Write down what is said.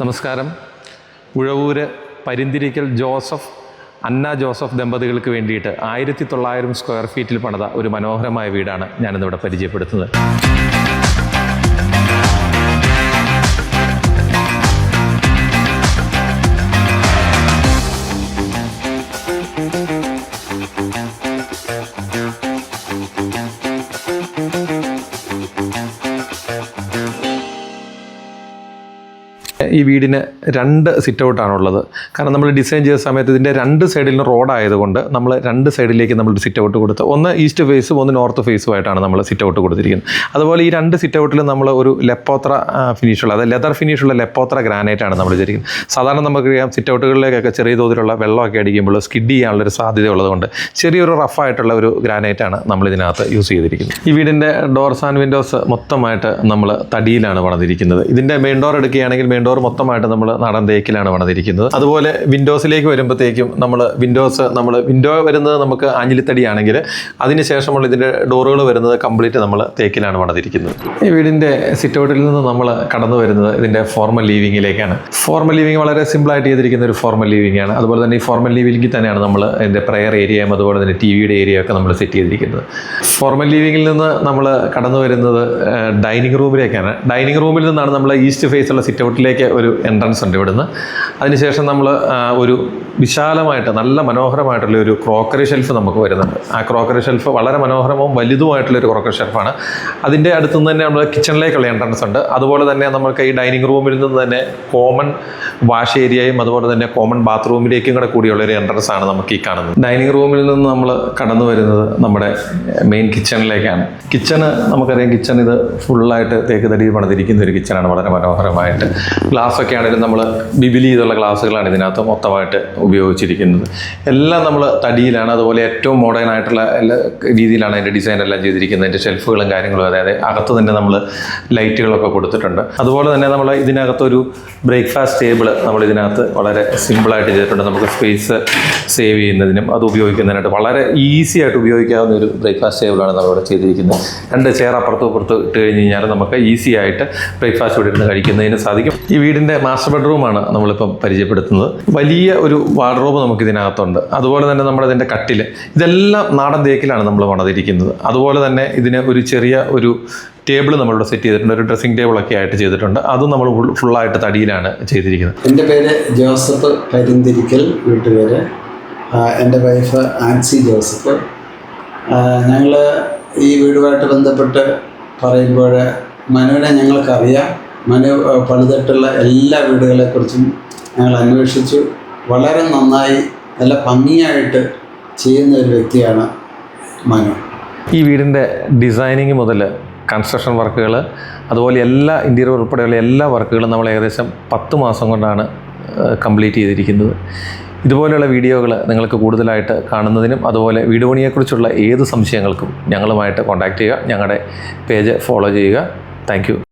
നമസ്കാരം. Uzhavoor Parinthirikkal Joseph Anna Joseph ദമ്പതികൾക്ക് വേണ്ടിയിട്ട് ആയിരത്തി തൊള്ളായിരം സ്ക്വയർ ഫീറ്റിൽ പണിത ഒരു മനോഹരമായ വീടാണ് ഞാനിന്നിവിടെ പരിചയപ്പെടുത്തുന്നത്. ഈ വീടിന് രണ്ട് സിറ്റ് ഔട്ടാണുള്ളത് കാരണം നമ്മൾ ഡിസൈൻ ചെയ്ത സമയത്ത് ഇതിന്റെ രണ്ട് സൈഡിൽ നിന്ന് റോഡായതുകൊണ്ട് നമ്മൾ രണ്ട് സൈഡിലേക്ക് നമ്മൾ സിറ്റ് ഔട്ട് കൊടുത്ത് ഒന്ന് ഈസ്റ്റ് ഫേസും ഒന്ന് നോർത്ത് ഫേസും ആയിട്ടാണ് നമ്മൾ സിറ്റ് ഔട്ട് കൊടുത്തിരിക്കുന്നത്. അതുപോലെ ഈ രണ്ട് സിറ്റ് ഔട്ടിൽ നമ്മൾ ഒരു ലെപ്പോത്ര ഫിനിഷുള്ള അതായത് ലെതർ ഫിനിഷുള്ള ലെപ്പോത്ര ഗ്രാനൈറ്റാണ് നമ്മൾ ചെയ്തിരിക്കുന്നത് സാധാരണ നമുക്കറിയാം സിറ്റ് ഔട്ടുകളിലേക്കൊക്കെ ചെറിയ തോതിലുള്ള വെള്ളമൊക്കെ അടിക്കുമ്പോൾ സ്കിഡ് ചെയ്യാനുള്ളൊരു സാധ്യത ഉള്ളതുകൊണ്ട് ചെറിയൊരു റഫായിട്ടുള്ള ഒരു ഗ്രാനൈറ്റാണ് നമ്മൾ ഇതിനകത്ത് യൂസ് ചെയ്തിരിക്കുന്നത്. ഈ വീടിന്റെ ഡോർസ് ആൻഡ് വിൻഡോസ് മൊത്തമായിട്ട് നമ്മൾ തടിയിലാണ് പണിതിരിക്കുന്നത്. ഇതിന്റെ മെയിൻ ഡോർ എടുക്കുകയാണെങ്കിൽ മെയിൻ ഡോർ മൊത്തമായിട്ട് നമ്മൾ നാടൻ തേക്കിലാണ് പണിതിരിക്കുന്നത് അതുപോലെ വിൻഡോസിലേക്ക് വരുമ്പോഴത്തേക്കും നമ്മൾ വിൻഡോസ് നമ്മൾ വിൻഡോ വരുന്നത് നമുക്ക് ആഞ്ഞിലിത്തടിയാണെങ്കിൽ അതിനുശേഷമുള്ള ഇതിന്റെ ഡോറുകൾ വരുന്നത് കംപ്ലീറ്റ് നമ്മൾ തേക്കിലാണ് പണിതിരിക്കുന്നത് ഈ വീടിന്റെ സിറ്റൗട്ടിൽ നിന്ന് നമ്മൾ കടന്നു വരുന്നത് ഇതിന്റെ ഫോർമൽ ലീവിങ്ങിലേക്കാണ് ഫോർമൽ ലീവിങ് വളരെ സിമ്പിളായിട്ട് ചെയ്തിരിക്കുന്ന ഒരു ഫോർമൽ ലീവിംഗ് ആണ് അതുപോലെ തന്നെ ഈ ഫോർമൽ ലീവിങ്ങിൽ തന്നെയാണ് നമ്മൾ ഇതിന്റെ പ്രയർ ഏരിയയും അതുപോലെ തന്നെ ടി വിയുടെ ഏരിയ ഒക്കെ നമ്മൾ സെറ്റ് ചെയ്തിരിക്കുന്നത്. ഫോർമൽ ലീവിങ്ങിൽ നിന്ന് നമ്മൾ കടന്നു വരുന്നത് ഡൈനിങ് റൂമിലേക്കാണ് ഡൈനിങ് റൂമിൽ നിന്നാണ് നമ്മൾ ഈസ്റ്റ് ഫേസ് ഉള്ള സിറ്റ് ഒരു എൻട്രൻസ് ഉണ്ട് ഇവിടുന്ന്. അതിനുശേഷം നമ്മൾ ഒരു വിശാലമായിട്ട് നല്ല മനോഹരമായിട്ടുള്ള ഒരു ക്രോക്കറി ഷെൽഫ് നമുക്ക് വരുന്നുണ്ട്. ആ ക്രോക്കറി ഷെൽഫ് വളരെ മനോഹരവും വലുതുമായിട്ടുള്ള ഒരു ക്രോക്കറി ഷെൽഫാണ് അതിന്റെ അടുത്തു നിന്ന് തന്നെ നമ്മൾ കിച്ചണിലേക്കുള്ള എൻട്രൻസ് ഉണ്ട്. അതുപോലെ തന്നെ നമുക്ക് ഈ ഡൈനിങ് റൂമിൽ നിന്ന് തന്നെ കോമൺ വാഷ് ഏരിയയും അതുപോലെ തന്നെ കോമൺ ബാത്റൂമിലേക്കും കൂടെ കൂടിയുള്ള ഒരു എൻട്രൻസ് ആണ് നമുക്ക് ഈ കാണുന്നത്. ഡൈനിങ് റൂമിൽ നിന്ന് നമ്മൾ കടന്നു വരുന്നത് നമ്മുടെ മെയിൻ കിച്ചണിലേക്കാണ് കിച്ചണ് നമുക്കറിയാം കിച്ചൺ ഇത് ഫുള്ളായിട്ട് തേക്ക് തടി പണിതിരിക്കുന്ന ഒരു കിച്ചണാണ് വളരെ മനോഹരമായിട്ട്. ഗ്ലാസ് ഒക്കെ ആണെങ്കിലും നമ്മൾ ബിബിലി ചെയ്തുള്ള ഗ്ലാസ്സുകളാണ് ഇതിനകത്ത് മൊത്തമായിട്ട് ഉപയോഗിച്ചിരിക്കുന്നത്. എല്ലാം നമ്മൾ തടിയിലാണ് അതുപോലെ ഏറ്റവും മോഡേൺ ആയിട്ടുള്ള എല്ലാ രീതിയിലാണ് അതിന്റെ ഡിസൈൻ എല്ലാം ചെയ്തിരിക്കുന്നത്. അതിന്റെ ഷെൽഫുകളും കാര്യങ്ങളും അതായത് അകത്ത് തന്നെ നമ്മൾ ലൈറ്റുകളൊക്കെ കൊടുത്തിട്ടുണ്ട്. അതുപോലെ തന്നെ നമ്മൾ ഇതിനകത്തൊരു ബ്രേക്ക്ഫാസ്റ്റ് ടേബിൾ നമ്മൾ ഇതിനകത്ത് വളരെ സിമ്പിളായിട്ട് ചെയ്തിട്ടുണ്ട്. നമുക്ക് സ്പേസ് സേവ് ചെയ്യുന്നതിനും അത് ഉപയോഗിക്കുന്നതിനായിട്ട് വളരെ ഈസി ആയിട്ട് ഉപയോഗിക്കാവുന്ന ഒരു ബ്രേക്ക്ഫാസ്റ്റ് ടേബിളാണ് നമ്മളിവിടെ ചെയ്തിരിക്കുന്നത്. രണ്ട് ചെയർ അപ്പുറത്തും അപ്പുറത്ത് ഇട്ട് കഴിഞ്ഞ് കഴിഞ്ഞാൽ നമുക്ക് ഈസി ആയിട്ട് ബ്രേക്ക്ഫാസ്റ്റ് ഇവിടെ ഇരുന്ന് കഴിക്കുന്നതിന് സാധിക്കും. ഈ വീടിന്റെ മാസ്റ്റർ ബെഡ്റൂമാണ് നമ്മളിപ്പം പരിചയപ്പെടുത്തുന്നത്. വലിയ ഒരു വാർഡ്രോബ് നമുക്ക് ഇതിനകത്തുണ്ട് അതുപോലെ തന്നെ നമ്മുടെ ഇതിന്റെ കട്ടിൽ ഇതെല്ലാം നാടൻ തേക്കിലാണ് നമ്മൾ പണിതിരിക്കുന്നത്. അതുപോലെ തന്നെ ഇതിന് ഒരു ചെറിയ ഒരു ടേബിൾ നമ്മളിവിടെ സെറ്റ് ചെയ്തിട്ടുണ്ട്. ഒരു ഡ്രസ്സിംഗ് ടേബിളൊക്കെ ആയിട്ട് ചെയ്തിട്ടുണ്ട്. അതും നമ്മൾ ഫുള്ളായിട്ട് തടിയിലാണ് ചെയ്തിരിക്കുന്നത്. എന്റെ പേര് ജോസഫ് കരിന്തിരിക്കൽ വീട്ടുപേര്. എന്റെ വൈഫ് ആൻസി ജോസഫ്. ഞങ്ങൾ ഈ വീടുമായിട്ട് ബന്ധപ്പെട്ട് പറയുമ്പോൾ മനുവിനെ ഞങ്ങൾക്കറിയാം. ആ, പണിതിട്ടുള്ള എല്ലാ വീടുകളെക്കുറിച്ചും ഞങ്ങൾ അന്വേഷിച്ചു. വളരെ നന്നായി നല്ല ഭംഗിയായിട്ട് ചെയ്യുന്ന ഒരു വ്യക്തിയാണ് മനു. ഈ വീടിന്റെ ഡിസൈനിങ് മുതൽ കൺസ്ട്രക്ഷൻ വർക്കുകൾ അതുപോലെ എല്ലാ ഇന്റീരിയർ ഉൾപ്പെടെയുള്ള എല്ലാ വർക്കുകളും നമ്മൾ ഏകദേശം പത്ത് മാസം കൊണ്ടാണ് കംപ്ലീറ്റ് ചെയ്തിരിക്കുന്നത്. ഇതുപോലെയുള്ള വീഡിയോകൾ നിങ്ങൾക്ക് കൂടുതലായിട്ട് കാണുന്നതിനും അതുപോലെ വീട് പണിയെക്കുറിച്ചുള്ള ഏത് സംശയങ്ങൾക്കും ഞങ്ങളുമായിട്ട് കോൺടാക്റ്റ് ചെയ്യുക. ഞങ്ങളുടെ പേജ് ഫോളോ ചെയ്യുക. താങ്ക്